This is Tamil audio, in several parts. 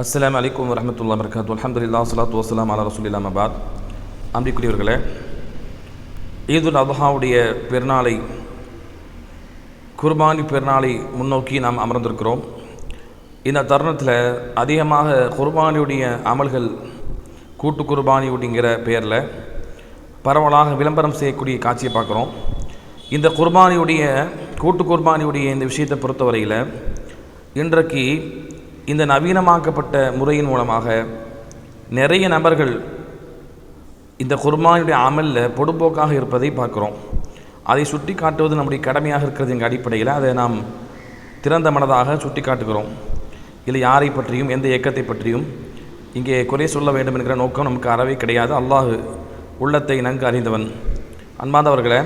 அஸ்ஸலாமு அலைக்கும் வரமத்துல்லா வரகாத்து அல்ஹம்துலில்லா சலாத்து வசலாம் அலா ரசூலில்லா மபாத் அம்பிக்குரியவர்களே ஈதுல் அத்ஹாவுடைய பெருநாளை குர்பானி பெருநாளை முன்னோக்கி நாம் அமர்ந்திருக்கிறோம். இந்த தருணத்தில் அதிகமாக குர்பானியுடைய அமல்கள் கூட்டு குர்பானி அப்படிங்கிற பெயரில் பரவலாக விளம்பரம் செய்யக்கூடிய காட்சியை பார்க்குறோம். இந்த குர்பானியுடைய கூட்டு குர்பானியுடைய இந்த விஷயத்தை பொறுத்தவரையில் இன்றைக்கு இந்த நவீனமாக்கப்பட்ட முறையின் மூலமாக நிறைய நபர்கள் இந்த குர்மானுடைய அமலில் பொடுபோக்காக இருப்பதை பார்க்குறோம். அதை சுட்டி காட்டுவது நம்முடைய கடமையாக இருக்கிறது எங்கள் அடிப்படையில் அதை நாம் திறந்த மனதாக சுட்டி காட்டுகிறோம் இல்லை யாரை பற்றியும் எந்த இயக்கத்தை பற்றியும் இங்கே குறை சொல்ல வேண்டும் என்கிற நோக்கம் நமக்கு அறவே கிடையாது. அல்லாஹு உள்ளத்தை நன்கு அறிந்தவன். அன்பாந்தவர்களை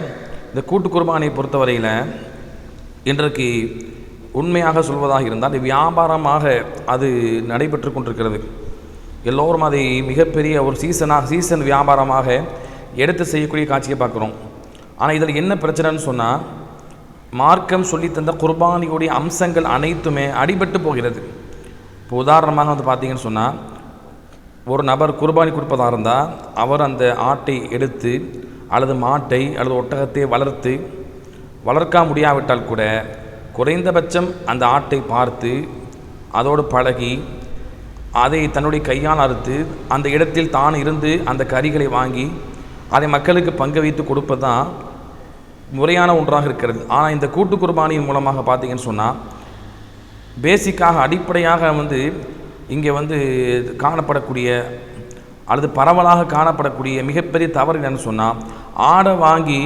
இந்த கூட்டு குர்பானை பொறுத்தவரையில் இன்றைக்கு உண்மையாக சொல்வதாக இருந்தால் வியாபாரமாக அது நடைபெற்று கொண்டிருக்கிறது. எல்லோரும் அதை மிகப்பெரிய ஒரு சீசனாக சீசன் வியாபாரமாக எடுத்து செய்யக்கூடிய காட்சியை பார்க்குறோம். ஆனால் இதில் என்ன பிரச்சனைன்னு சொன்னால் மார்க்கம் சொல்லித்தந்த குர்பானியுடைய அம்சங்கள் அனைத்துமே அடிபட்டு போகிறது. இப்போ உதாரணமாக வந்து பார்த்திங்கன்னு சொன்னால் ஒரு நபர் குர்பானி கொடுப்பதாக இருந்தால் அவர் அந்த ஆட்டை எடுத்து அல்லது மாட்டை அல்லது ஒட்டகத்தை வளர்த்து வளர்க்க முடியாவிட்டால் கூட குறைந்தபட்சம் அந்த ஆட்டை பார்த்து அதோடு பழகி அதை தன்னுடைய கையால் அறுத்து அந்த இடத்தில் தான் இருந்து அந்த கறிகளை வாங்கி அதை மக்களுக்கு பங்கு வைத்து கொடுப்பதுதான் முறையான ஒன்றாக இருக்கிறது. ஆனால் இந்த கூட்டு குர்பானியின் மூலமாக பார்த்தீங்கன்னு சொன்னால் பேசிக்காக அடிப்படையாக வந்து இங்கே வந்து காணப்படக்கூடிய அல்லது பரவலாக காணப்படக்கூடிய மிகப்பெரிய தவறு என்னென்னு சொன்னால் ஆடை வாங்கி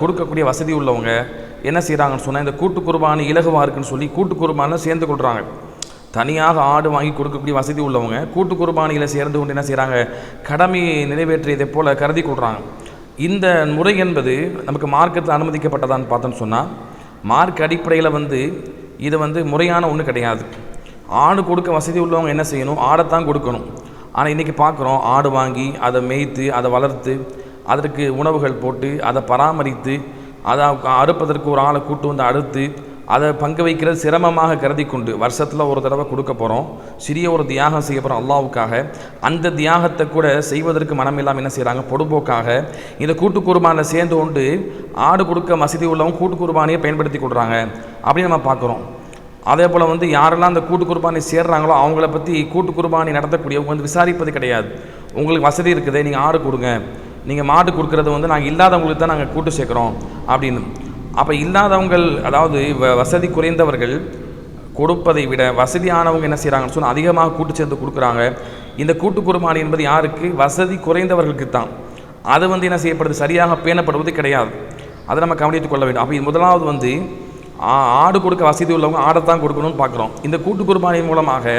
கொடுக்கக்கூடிய வசதி உள்ளவங்க என்ன செய்கிறாங்கன்னு சொன்னால் இந்த கூட்டு குருபானி இலகுவாக இருக்குன்னு சொல்லி கூட்டு குருபானில் சேர்ந்து கொள்கிறாங்க தனியாக ஆடு வாங்கி கொடுக்கக்கூடிய வசதி உள்ளவங்க கூட்டு குருபானியில் சேர்ந்து கொண்டு என்ன செய்கிறாங்க கடமையை நிறைவேற்றியதை போல் கருதி கொள்கிறாங்க இந்த முறை என்பது நமக்கு மார்க்கத்தில் அனுமதிக்கப்பட்டதான்னு பார்த்தோன்னு சொன்னால் மார்க் அடிப்படையில் வந்து இது வந்து முறையான ஒன்று கிடையாது. ஆடு கொடுக்க வசதி உள்ளவங்க என்ன செய்யணும்? ஆடைத்தான் கொடுக்கணும். ஆனால் இன்றைக்கி பார்க்குறோம் ஆடு வாங்கி அதை மேய்த்து அதை வளர்த்து அதற்கு உணவுகள் போட்டு அதை பராமரித்து அதை அறுப்பதற்கு ஒரு ஆளை கூட்டு வந்து அறுத்து அதை பங்கு வைக்கிறது சிரமமாக கருதி கொண்டு வருஷத்தில் ஒரு தடவை கொடுக்க போகிறோம் சிறிய ஒரு தியாகம் செய்ய போகிறோம் அல்லாவுக்காக. அந்த தியாகத்தை கூட செய்வதற்கு மனம் இல்லாமல் என்ன செய்கிறாங்க பொடுபோக்காக இந்த கூட்டு குர்பானில் சேர்ந்து கொண்டு ஆடு கொடுக்க வசதி உள்ளவங்க கூட்டு குர்பானியை பயன்படுத்தி கொடுறாங்க அப்படின்னு நம்ம பார்க்குறோம். அதே போல் வந்து யாரெல்லாம் அந்த கூட்டு குர்பானி சேர்றாங்களோ அவங்கள பற்றி கூட்டு குர்பானி நடத்தக்கூடியவங்க வந்து விசாரிப்பது கிடையாது. உங்களுக்கு வசதி இருக்குது நீங்கள் ஆடு கொடுங்க. நீங்கள் மாடு கொடுக்குறது வந்து நாங்கள் இல்லாதவங்களுக்கு தான் நாங்கள் கூட்டு சேர்க்குறோம் அப்படின்னு. அப்போ இல்லாதவங்கள் அதாவது வ வசதி குறைந்தவர்கள் கொடுப்பதை விட வசதியானவங்க என்ன செய்கிறாங்கன்னு சொன்னால் அதிகமாக கூட்டு சேர்ந்து கொடுக்குறாங்க. இந்த கூட்டு குருமானி என்பது யாருக்கு? வசதி குறைந்தவர்களுக்கு தான். அது வந்து என்ன செய்யப்படுது? சரியாக பேணப்படுவது கிடையாது. அதை நம்ம கவனித்துக் கொள்ள வேண்டும். அப்போ முதலாவது வந்து ஆடு கொடுக்க வசதி உள்ளவங்க ஆடை தான் கொடுக்கணும்னு பார்க்குறோம். இந்த கூட்டு குர்பானியின் மூலமாக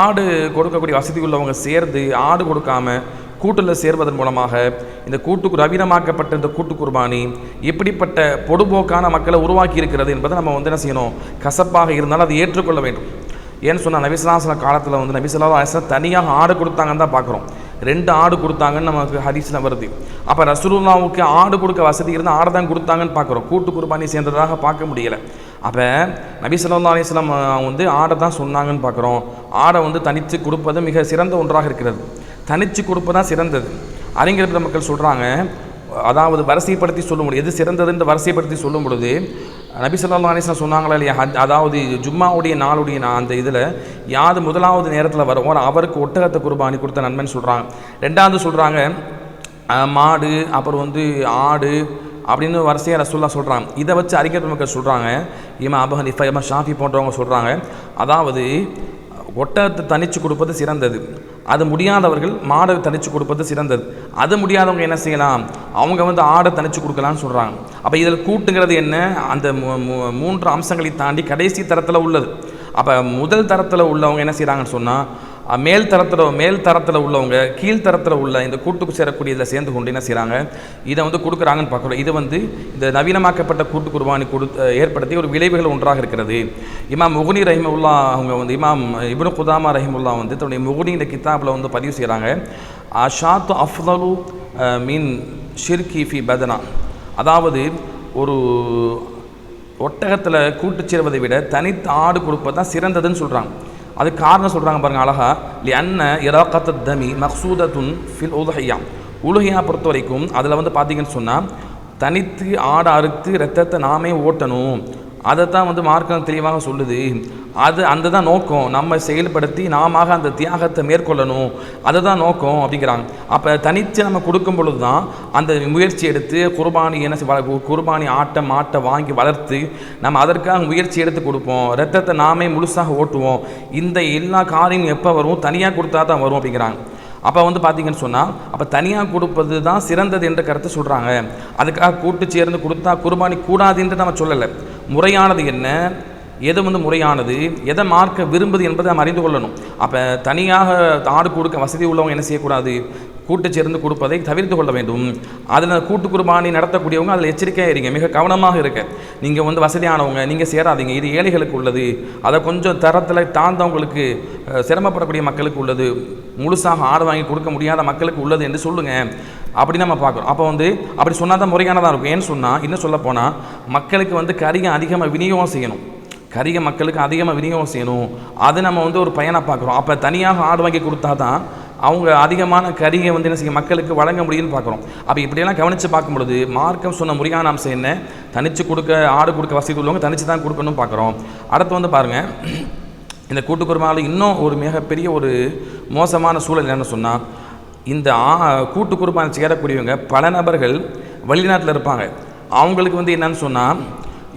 ஆடு கொடுக்கக்கூடிய வசதி உள்ளவங்க சேர்ந்து ஆடு கொடுக்காம கூட்டில் சேர்வதன் மூலமாக இந்த கூட்டுக்கு நவீனமாக்கப்பட்ட இந்த கூட்டு குர்பானி எப்படிப்பட்ட பொடுபோக்கான மக்களை உருவாக்கி இருக்கிறது என்பதை நம்ம வந்து என்ன செய்யணும்? கசப்பாக இருந்தாலும் அதை ஏற்றுக்கொள்ள வேண்டும். ஏன்னு சொன்னால் நபிசலாசன காலத்தில் வந்து நபிசலா தனியாக ஆடு கொடுத்தாங்கன்னு தான் பார்க்குறோம். ரெண்டு ஆடு கொடுத்தாங்கன்னு நமக்கு ஹரிசில் வருது. அப்போ ரசூலுல்லாவுக்கு ஆடு கொடுக்க வசதி இருந்தால் ஆடை தான் கொடுத்தாங்கன்னு பார்க்குறோம். கூட்டு குர்பானி சேர்ந்ததாக பார்க்க முடியலை. அப்போ நபி சொல்லா அலிஸ்லாம் வந்து ஆடை தான் சொன்னாங்கன்னு பார்க்குறோம். ஆடை வந்து தனித்து கொடுப்பது மிக சிறந்த ஒன்றாக இருக்கிறது. தனித்து கொடுப்பதான் சிறந்தது. அறிஞர் மக்கள் சொல்கிறாங்க அதாவது வரிசைப்படுத்தி சொல்ல முடியும் எது சிறந்ததுன்ற வரிசைப்படுத்தி சொல்லும் பொழுது நபி சொல்லா அலிஸ்லாம் சொன்னாங்களா இல்லையா? அதாவது ஜும்மாவுடைய நாளுடைய நான் அந்த இதில் யாது முதலாவது நேரத்தில் வரும். அவருக்கு ஒட்டகத்தை குர்பானி கொடுத்த நன்மைன்னு சொல்கிறாங்க ரெண்டாவது சொல்கிறாங்க மாடு அப்புறம் வந்து ஆடு அப்படின்னு வரிசையாக ரசூல்லா சொல்கிறாங்க இதை வச்சு அறிக்கை மக்கள் சொல்கிறாங்க இமா அபு ஹனிஃபா இமா ஷாஃபி போன்றவங்க சொல்கிறாங்க அதாவது ஒட்டகத்தை தனித்து கொடுப்பது சிறந்தது. அது முடியாதவர்கள் மாடை தனித்து கொடுப்பது சிறந்தது. அது முடியாதவங்க என்ன செய்யலாம்? அவங்க வந்து ஆடை தனித்து கொடுக்கலான்னு சொல்கிறாங்க அப்போ இதில் கூட்டுங்கிறது என்ன? அந்த மூன்று அம்சங்களை தாண்டி கடைசி தரத்தில் உள்ளது. அப்போ முதல் தரத்தில் உள்ளவங்க என்ன செய்கிறாங்கன்னு சொன்னால் மேல் தரத்தில் மேல் தரத்தில் உள்ளவங்க கீழ்த்தரத்தில் உள்ள இந்த கூட்டுக்கு சேரக்கூடிய இதில் சேர்ந்து கொண்டு என்ன செய்கிறாங்க இதை வந்து கொடுக்குறாங்கன்னு பார்க்குறோம். இது வந்து இந்த நவீனமாக்கப்பட்ட கூட்டு குர்பானி கொடுத்த ஏற்படுத்தி ஒரு விளைவுகள் ஒன்றாக இருக்கிறது. இமாம் முகுனி ரஹிமுல்லா அவங்க வந்து இமாம் இப்னு குதாமா ரஹிமுல்லா வந்து தன்னுடைய முகுனி இந்த கித்தாப்பில் வந்து பதிவு செய்கிறாங்க அஷாத்து அஃப்தலு மீன் ஷிர்கி ஃபி பதனா. அதாவது ஒரு ஒட்டகத்தில் கூட்டு சேர்வதை விட தனித்து ஆடு கொடுப்பது தான் சிறந்ததுன்னு சொல்கிறாங்க அது காரணம் சொல்கிறாங்க பாருங்க அழகா. லி அன்ன இராக்கத்த தமி மக்சூதத்துன் ஃபில் உலகையா உலகையா பொறுத்த வரைக்கும் அதில் வந்து பார்த்தீங்கன்னு சொன்னால் தனித்து ஆடை அறுத்து ரத்தத்தை நாமே ஓட்டணும். அதை தான் வந்து மார்க்கம் தெளிவாக சொல்லுது. அது அந்த தான் நோக்கம். நம்ம செயல்படுத்தி நாம அந்த தியாகத்தை மேற்கொள்ளணும். அதை தான் நோக்கம் அப்படிங்கிறாங்க. அப்போ தனித்து நம்ம கொடுக்கும் பொழுது தான் அந்த முயற்சி எடுத்து குர்பானி என்ன குர்பானி ஆட்டை மாட்டை வாங்கி வளர்த்து நம்ம அதற்காக முயற்சி எடுத்து கொடுப்போம். ரத்தத்தை நாமே முழுசாக ஓட்டுவோம். இந்த எல்லா காரியம் எப்போ வரும்? தனியாக கொடுத்தா தான் வரும் அப்படிங்கிறாங்க. அப்போ வந்து பார்த்தீங்கன்னு சொன்னால் அப்போ தனியாக கொடுப்பது தான் சிறந்தது என்ற கருத்தை சொல்கிறாங்க அதுக்காக கூட்டு சேர்ந்து கொடுத்தா குர்பானி கூடாதுன்ட்டு நம்ம சொல்லலை. முறையானது என்ன? எது வந்து முறையானது? எதை மார்க்க விரும்புது என்பதை நாம் அறிந்து கொள்ளணும். அப்போ தனியாக ஆடு கொடுக்க வசதி உள்ளவங்க என்ன செய்யக்கூடாது? கூட்டு சேர்ந்து கொடுப்பதை தவிர்த்து கொள்ள வேண்டும். அதில் கூட்டு குர்பானி நடத்தக்கூடியவங்க அதில் எச்சரிக்கையாக இருங்க. மிக கவனமாக இருக்க நீங்கள் வந்து வசதியானவங்க நீங்கள் சேராதீங்க. இது ஏழைகளுக்கு உள்ளது. அதை கொஞ்சம் தரத்தில் தாழ்ந்தவங்களுக்கு சிரமப்படக்கூடிய மக்களுக்கு உள்ளது. முழுசாக ஆடு வாங்கி கொடுக்க முடியாத மக்களுக்கு உள்ளது என்று சொல்லுங்கள் அப்படி நம்ம பார்க்குறோம். அப்போ வந்து அப்படி சொன்னால் தான் முறையானதாக இருக்கும். ஏன்னு சொன்னால் இன்னும் சொல்ல போனால் மக்களுக்கு வந்து கரிகை அதிகமாக விநியோகம் செய்யணும். கரிக மக்களுக்கு அதிகமாக விநியோகம் செய்யணும். அது நம்ம வந்து ஒரு பயனாக பார்க்குறோம். அப்போ தனியாக ஆடு வாங்கி கொடுத்தா தான் அவங்க அதிகமான கரியை வந்து என்ன செய்ய மக்களுக்கு வழங்க முடியும்னு பார்க்குறோம். அப்போ இப்படியெல்லாம் கவனித்து பார்க்கும் பொழுது மார்க்கம் சொன்ன முறையான அம்சம் என்ன? தனித்து கொடுக்க ஆடு கொடுக்க வசதி உள்ளவங்க தனித்து தான் கொடுக்கணும்னு பார்க்குறோம். அடுத்து வந்து பாருங்கள் இந்த கூட்டு குருமாவில் இன்னும் ஒரு மிகப்பெரிய ஒரு மோசமான சூழல் என்னென்னு சொன்னால் இந்த ஆ கூட்டு குருமான் சேரக்கூடியவங்க பல நபர்கள் வெளிநாட்டில் இருப்பாங்க. அவங்களுக்கு வந்து என்னன்னு சொன்னால்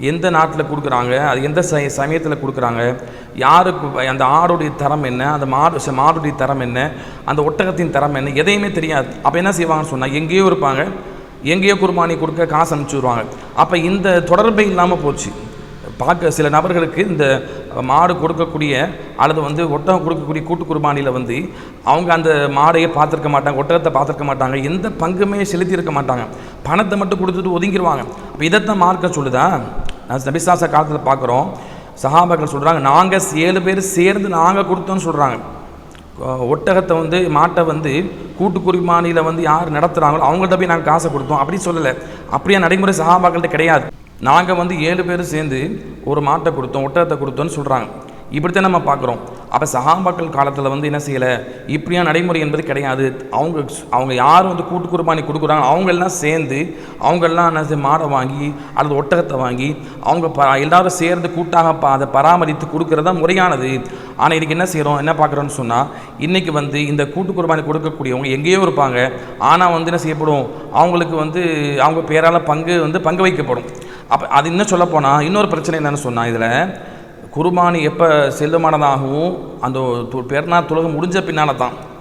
எந்த நாட்டில் கொடுக்குறாங்க அது எந்த ச சமயத்தில் கொடுக்குறாங்க யாருக்கு அந்த ஆடுடைய தரம் என்ன அந்த மாடு மாடுடைய தரம் என்ன அந்த ஒட்டகத்தின் தரம் என்ன எதையுமே தெரியாது. அப்போ என்ன செய்வாங்கன்னு சொன்னால் எங்கேயோ இருப்பாங்க எங்கேயோ குர்பானி கொடுக்க காசு அனுப்பிச்சி விடுவாங்க. அப்போ இந்த தொடர்பே இல்லாமல் போச்சு. பார்க்க சில நபர்களுக்கு இந்த மாடு கொடுக்கக்கூடிய அல்லது வந்து ஒட்டகம் கொடுக்கக்கூடிய கூட்டு குர்பானியில் வந்து அவங்க அந்த மாடையே பார்த்துருக்க மாட்டாங்க ஒட்டகத்தை பார்த்துருக்க மாட்டாங்க எந்த பங்குமே செலுத்தியிருக்க மாட்டாங்க. பணத்தை மட்டும் கொடுத்துட்டு ஒதுங்கிடுவாங்க இப்போ இதைத்தான் மார்க்க சொல்லுதா? நபிசாச காலத்தில் பார்க்குறோம். சஹாபாக்கள் சொல்கிறாங்க நாங்கள் ஏழு பேர் சேர்ந்து நாங்கள் கொடுத்தோன்னு சொல்கிறாங்க ஒட்டகத்தை வந்து மாட்டை வந்து கூட்டு குருமானியில் வந்து யார் நடத்துகிறாங்களோ அவங்கள்ட்ட போய் நாங்கள் காசை கொடுத்தோம். அப்படின்னு சொல்லலை. அப்படியே நடைமுறை சகாபாக்கள்கிட்ட கிடையாது. நாங்கள் வந்து ஏழு பேர் சேர்ந்து ஒரு மாட்டை கொடுத்தோம் ஒட்டகத்தை கொடுத்தோன்னு சொல்கிறாங்க இப்படித்தான் நம்ம பார்க்குறோம். அப்போ சகாபாக்கள் காலத்தில் வந்து என்ன செய்யலை? இப்படியான நடைமுறை என்பது கிடையாது. அவங்க அவங்க யார் வந்து கூட்டு குர்பானி கொடுக்குறாங்க? அவங்கெல்லாம் சேர்ந்து அவங்கெல்லாம் என்ன மாடை வாங்கி அல்லது ஒட்டகத்தை வாங்கி அவங்க ப எல்லாரும் சேர்ந்து கூட்டாக ப அதை பராமரித்து கொடுக்கறது தான் முறையானது. ஆனால் இன்றைக்கி என்ன செய்கிறோம் என்ன பார்க்குறோன்னு சொன்னால் இன்றைக்கி வந்து இந்த கூட்டு குர்பானி கொடுக்கக்கூடியவங்க எங்கேயோ இருப்பாங்க. ஆனால் வந்து என்ன செய்யப்படும்? அவங்களுக்கு வந்து அவங்க பேரால் பங்கு வந்து பங்கு வைக்கப்படும். அப்போ அது இன்னும் சொல்லப்போனால் இன்னொரு பிரச்சனை என்னென்னு சொன்னால் இதில் குர்பானி எப்போ செல்லுமானதாகவும் அந்த து- பெருநாள் துலகம் முடிஞ்ச பின்னால் தான்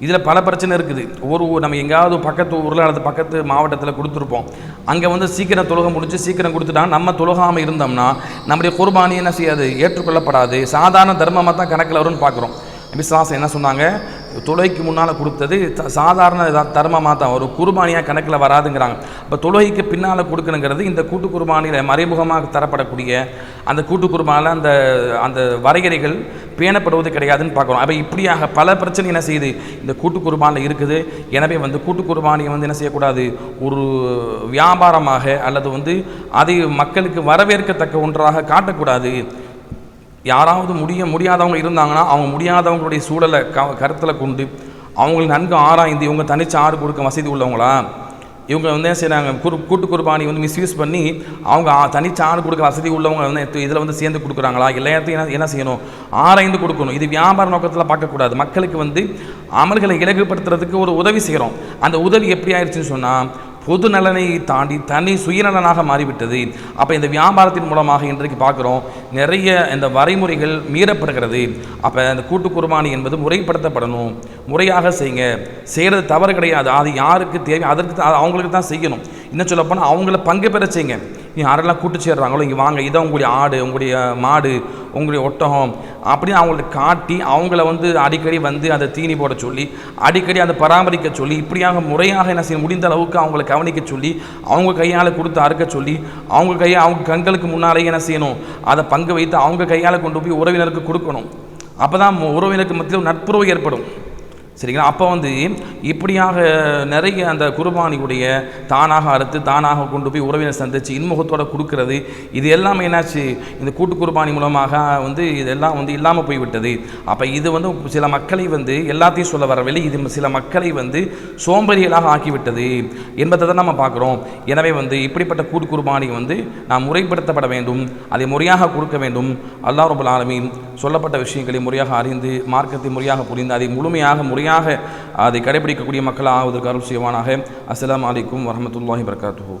இதில் பல பிரச்சனை இருக்குது. ஒவ்வொரு ஊர் நம்ம எங்கேயாவது பக்கத்து ஊரில் அல்லது பக்கத்து மாவட்டத்தில் கொடுத்துருப்போம். அங்கே வந்து சீக்கிரம் துலகம் முடிஞ்சு சீக்கிரம் கொடுத்துட்டா நம்ம தொழுகாமல் இருந்தோம்னா நம்முடைய குர்பானி என்ன செய்யாது? ஏற்றுக்கொள்ளப்படாது. சாதாரண தர்மமாக தான் கணக்கில் வரும்னு பார்க்குறோம் விசுவாசம் என்ன சொன்னாங்க? தொழுகைக்கு முன்னால் கொடுத்தது சாதாரண தர்மமாக தான். ஒரு குர்பானியாக கணக்கில் வராதுங்கிறாங்க. இப்போ தொழுகைக்கு பின்னால் கொடுக்கணுங்கிறது இந்த கூட்டு குர்பானியில் மறைமுகமாக தரப்படக்கூடிய அந்த கூட்டு குர்பானில் அந்த அந்த வரையறைகள் பேணப்படுவது கிடையாதுன்னு பார்க்குறோம். அப்போ இப்படியாக பல பிரச்சனை என்ன செய்யுது? இந்த கூட்டு குர்பானில் இருக்குது. எனவே வந்து கூட்டு குர்பானியை வந்து என்ன செய்யக்கூடாது? ஒரு வியாபாரமாக அல்லது வந்து அதை மக்களுக்கு வரவேற்கத்தக்க ஒன்றாக காட்டக்கூடாது. யாராவது முடிய முடியாதவங்க இருந்தாங்கன்னா அவங்க முடியாதவங்களுடைய சூழலை க கருத்தில் கொண்டு அவங்களை நன்கு ஆராய்ந்து இவங்க தனிச்சு ஆறு கொடுக்க வசதி உள்ளவங்களா? இவங்க வந்து என்ன செய்கிறாங்க குரு கூட்டு குர்பானி வந்து மிஸ்யூஸ் பண்ணி அவங்க தனிச்சு ஆறு கொடுக்க வசதி உள்ளவங்க வந்து இதில் வந்து சேர்ந்து கொடுக்குறாங்களா? எல்லாத்தையும் என்ன என்ன செய்யணும்? ஆராய்ந்து கொடுக்கணும். இது வியாபார நோக்கத்தில் பார்க்கக்கூடாது. மக்களுக்கு வந்து அமல்களை இலகுப்படுத்துறதுக்கு ஒரு உதவி செய்கிறோம் அந்த உதவி எப்படி ஆயிடுச்சுன்னு சொன்னால் பொது நலனை தாண்டி தனி சுயநலனாக மாறிவிட்டது. அப்போ இந்த வியாபாரத்தின் மூலமாக இன்றைக்கு பார்க்குறோம் நிறைய இந்த வரைமுறைகள் மீறப்படுகிறது. அப்போ இந்த கூட்டு குர்பானி என்பது முறைப்படுத்தப்படணும். முறையாக செய்யுங்க. செய்கிறது தவறு கிடையாது. அது யாருக்கு தேவை? அதற்கு தான் அவங்களுக்கு தான் செய்யணும். இன்னும் சொல்லப்போனால் அவங்கள பங்கு பெற செய்யுங்க. யாரெல்லாம் கூட்டு சேர்றாங்களோ இங்கே வாங்க இதான் உங்களுடைய ஆடு உங்களுடைய மாடு உங்களுடைய ஒட்டகம் அப்படின்னு அவங்கள்ட்ட காட்டி அவங்கள வந்து அடிக்கடி வந்து அதை தீனி போட சொல்லி அடிக்கடி அதை பராமரிக்க சொல்லி இப்படியாக முறையாக என்ன செய்ய முடிந்த அளவுக்கு அவங்கள கவனிக்க சொல்லி அவங்க கையால் கொடுத்து அறுக்க சொல்லி அவங்க கையை அவங்க கண்களுக்கு முன்னாலேயே என்ன செய்யணும் அதை பங்கு வைத்து அவங்க கையால் கொண்டு போய் உறவினருக்கு கொடுக்கணும். அப்போ தான் உறவினருக்கு மத்தியில் நட்புறவு ஏற்படும். சரிங்களா? அப்போ வந்து இப்படியாக நிறைய அந்த குர்பானியுடைய தானாக அறுத்து தானாக கொண்டு போய் உறவினர் சந்திச்சு இன்முகத்தோடு கொடுக்கறது. இது எல்லாமே என்னாச்சு? இந்த கூட்டு குர்பானி மூலமாக வந்து இதெல்லாம் வந்து இல்லாமல் போய்விட்டது. அப்போ இது வந்து சில மக்களை வந்து எல்லாத்தையும் சொல்ல வரவில்லை இது சில மக்களை வந்து சோம்பேறிகளாக ஆக்கிவிட்டது என்பதை தான் நம்ம பார்க்குறோம். எனவே வந்து இப்படிப்பட்ட கூட்டு குர்பானி வந்து நாம் முறைப்படுத்தப்பட வேண்டும். அதை முறையாக கொடுக்க வேண்டும். அல்லாஹ் ரபுல் ஆலமீன் சொல்லப்பட்ட விஷயங்களை முறையாக அறிந்து மார்க்கத்தை முறையாக புரிந்து அதை முழுமையாக முறை முறையாக அதை கடைபிடிக்கக்கூடிய மக்கள் ஆவதற்கு அருள் செய்வானாக அஸ்ஸலாமு அலைக்கும் வரஹ்மத்துல்லாஹி வபரகாத்துஹு